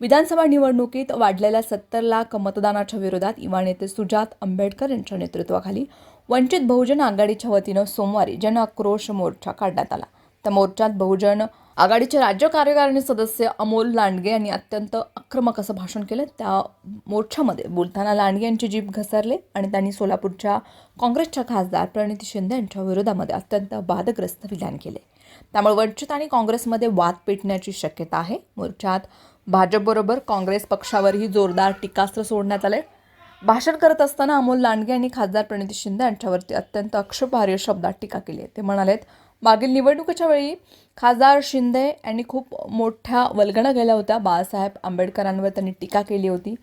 विधानसभा निवडणुकीत वाढलेल्या सत्तर लाख मतदानाच्या विरोधात युवा नेते सुजात आंबेडकर यांच्या नेतृत्वाखाली वंचित बहुजन आघाडीच्या वतीनं सोमवारी जनआक्रोश मोर्चा काढण्यात आला. त्या मोर्चात बहुजन आघाडीचे राज्य कार्यकारिणी सदस्य अमोल लांडगे यांनी अत्यंत आक्रमक असं भाषण केलं. त्या मोर्चामध्ये बोलताना लांडगे यांची जीभ घसरले आणि त्यांनी सोलापूरच्या काँग्रेसच्या खासदार प्रणिती शिंदे यांच्या विरोधामध्ये अत्यंत वादग्रस्त विधान केले. त्यामुळे वंचित आणि काँग्रेसमध्ये वाद पेटण्याची शक्यता आहे. मोर्चात भाजपबरोबर काँग्रेस पक्षावरही जोरदार टीकास्त्र सोडण्यात आले भाषण करत असताना अमोल लांडगे यांनी खासदार प्रणिती शिंदे यांच्यावरती अत्यंत आक्षेपार्ह शब्दात टीका केली आहे. ते म्हणालेत मागील निवडणुकीच्या वेळी खासदार शिंदे यांनी खूप मोठ्या वल्गणा गेल्या होत्या. बाळासाहेब आंबेडकरांवर त्यांनी टीका केली होती.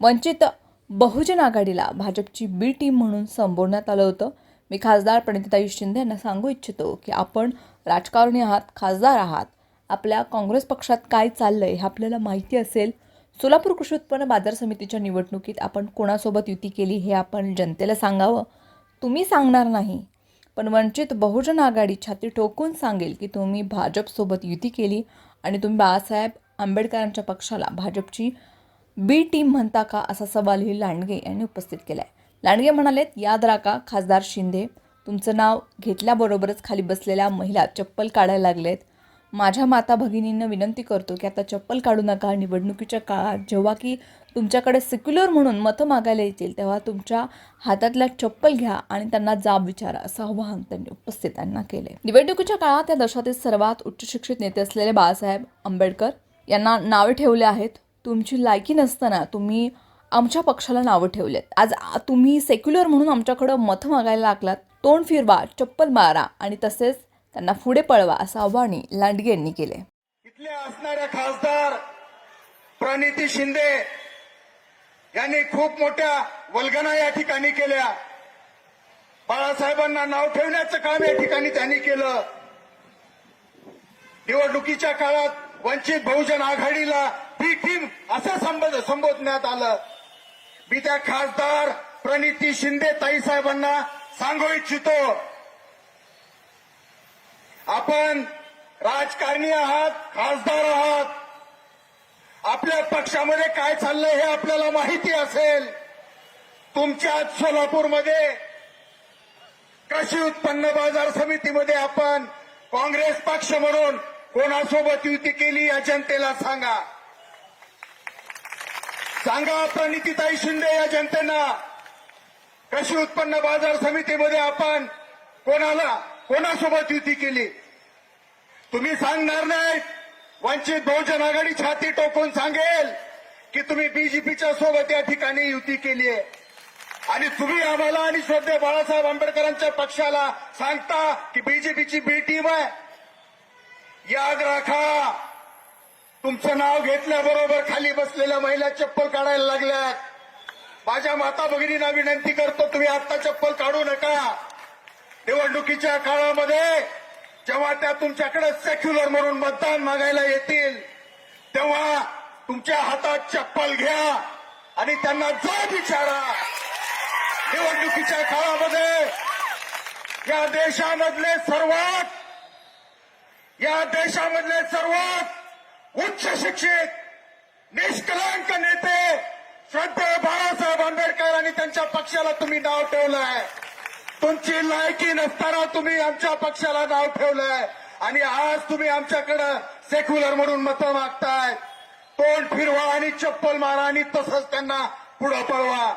वंचित बहुजन आघाडीला भाजपची बी टीम म्हणून संबोधण्यात आलं होतं. मी खासदार प्रणितीताई शिंदे यांना सांगू इच्छितो की आपण राजकारणी आहात खासदार आहात. आपल्या काँग्रेस पक्षात काय चाललं आहे हे आपल्याला माहिती असेल सोलापूर कृषी उत्पन्न बाजार समितीच्या निवडणुकीत आपण कोणासोबत युती केली हे आपण जनतेला सांगावं? तुम्ही सांगणार नाही. पण वंचित बहुजन आघाडी छाती ठोकून सांगेल की तुम्ही भाजपसोबत युती केली आणि तुम्ही बाळासाहेब आंबेडकरांच्या पक्षाला भाजपची बी टीम म्हणता का असा सवालही लांडगे यांनी उपस्थित केला आहे लांडगे म्हणालेत याद राखा खासदार शिंदे तुमचं नाव घेतल्याबरोबरच खाली बसलेल्या महिला चप्पल काढायला लागलेत. माझ्या माता भगिनींना विनंती करतो की आता चप्पल काढू नका निवडणुकीच्या काळात जेव्हा की तुमच्याकडे सेक्युलर म्हणून मतं मागायला येतील तेव्हा तुमच्या हातातल्या चप्पल घ्या आणि त्यांना जाब विचारा असं आवाहन त्यांनी उपस्थितांना केले निवडणुकीच्या काळात या देशातील सर्वात उच्च शिक्षित नेते असलेले बाळासाहेब आंबेडकर यांना नावे ठेवले आहेत. तुमची लायकी नसताना तुम्ही आमच्या पक्षाला नावं ठेवलेत. आज तुम्ही सेक्युलर म्हणून आमच्याकडं मतं मागायला लागलात तोंड फिरवा चप्पल मारा आणि तसेच त्यांना पुढे पळवा असं आव्हानही लांडगे यांनी केले. इथल्या असणाऱ्या खासदार प्रणिती शिंदे यांनी खूप मोठ्या वल्गना या ठिकाणी केल्या. बाळासाहेबांना नाव ठेवण्याचं काम या ठिकाणी त्यांनी केलं. निवडणुकीच्या काळात वंचित बहुजन आघाडीला बी टीम असं संबोध संबोधण्यात आलं. मी त्या खासदार प्रणिती शिंदे ताईसाहेबांना सांगू इच्छितो. आपण राजकारणी आहात खासदार आहात. आपल्या पक्षामध्ये काय चाललंय हे आपल्याला माहिती असेल. तुमच्या सोलापूरमध्ये कृषी उत्पन्न बाजार समितीमध्ये आपण काँग्रेस पक्ष म्हणून कोणासोबत युती केली या जनतेला सांगा. सांगा प्रणितीताई शिंदे या जनतेना. कृषी उत्पन्न बाजार समितीमध्ये आपण कोणाला कोणासोबत युती केली? तुम्ही सांगणार नाही. वंचित बहुजन आघाडी छाती टोकून सांगेल की तुम्ही बीजेपीच्या सोबत या ठिकाणी युती केली आहे. आणि तुम्ही आम्हाला आणि श्रद्धे बाळासाहेब आंबेडकरांच्या पक्षाला सांगता की बीजेपीची बी टीम आहे. याद राखा तुमचं नाव घेतल्याबरोबर खाली बसलेल्या महिला चप्पल काढायला लागल्यात. माझ्या माता भगिनींना विनंती करतो तुम्ही आता चप्पल काढू नका. निवडणुकीच्या काळामध्ये जेव्हा त्या तुमच्याकडे सेक्युलर म्हणून मतदान मागायला येतील तेव्हा तुमच्या हातात चप्पल घ्या आणि त्यांना जो विचारा. निवडणुकीच्या काळामध्ये या देशामधले सर्वात या देशामधले सर्वात उच्च शिक्षित निष्कलंक नेते श्रद्धेय बाळासाहेब आंबेडकर आणि त्यांच्या पक्षाला तुम्ही नाव आहे तुमची लायकी नसताना तुम्ही आमच्या पक्षाला नाव ठेवलंय. आणि आज तुम्ही आमच्याकडं सेक्युलर म्हणून मतं मागताय. तोंड फिरवा आणि चप्पल मारा आणि तसंच त्यांना पुढं पळवा.